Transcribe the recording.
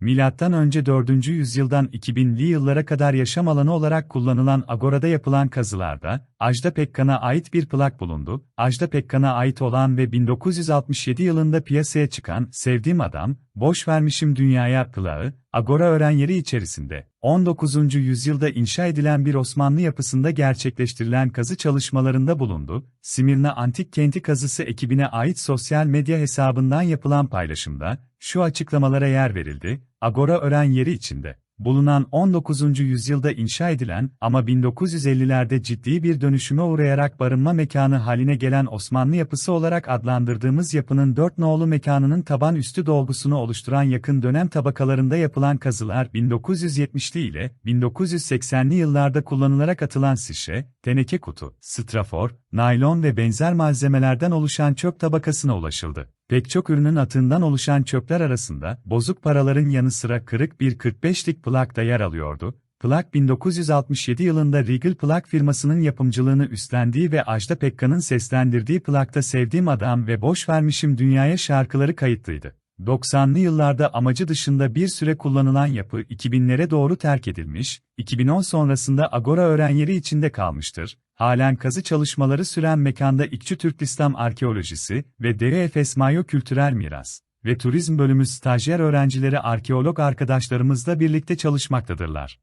Milattan önce 4. yüzyıldan 2000'li yıllara kadar yaşam alanı olarak kullanılan Agora'da yapılan kazılarda, Ajda Pekkan'a ait bir plak bulundu. Ajda Pekkan'a ait olan ve 1967 yılında piyasaya çıkan Sevdiğim Adam, Boş Vermişim Dünyaya plağı, Agora öğren yeri içerisinde, 19. yüzyılda inşa edilen bir Osmanlı yapısında gerçekleştirilen kazı çalışmalarında bulundu. Simirna Antik Kenti kazısı ekibine ait sosyal medya hesabından yapılan paylaşımda, şu açıklamalara yer verildi, Agora öğren yeri içinde bulunan 19. yüzyılda inşa edilen ama 1950'lerde ciddi bir dönüşüme uğrayarak barınma mekanı haline gelen Osmanlı yapısı olarak adlandırdığımız yapının dört nolu mekanının taban üstü dolgusunu oluşturan yakın dönem tabakalarında yapılan kazılar 1970'li ile 1980'li yıllarda kullanılarak atılan sişe, teneke kutu, strafor, naylon ve benzer malzemelerden oluşan çöp tabakasına ulaşıldı. Pek çok ürünün atığından oluşan çöpler arasında, bozuk paraların yanı sıra kırık bir 45'lik plak da yer alıyordu. Plak 1967 yılında Regal Plak firmasının yapımcılığını üstlendiği ve Ajda Pekkan'ın seslendirdiği plakta Sevdiğim Adam ve Boş Vermişim Dünyaya şarkıları kayıtlıydı. 90'lı yıllarda amacı dışında bir süre kullanılan yapı 2000'lere doğru terk edilmiş, 2010 sonrasında Agora öğren yeri içinde kalmıştır. Halen kazı çalışmaları süren mekanda İkçü Türk İslam Arkeolojisi ve Dere Efes Mayo Kültürel Miras ve Turizm bölümü stajyer öğrencileri arkeolog arkadaşlarımızla birlikte çalışmaktadırlar.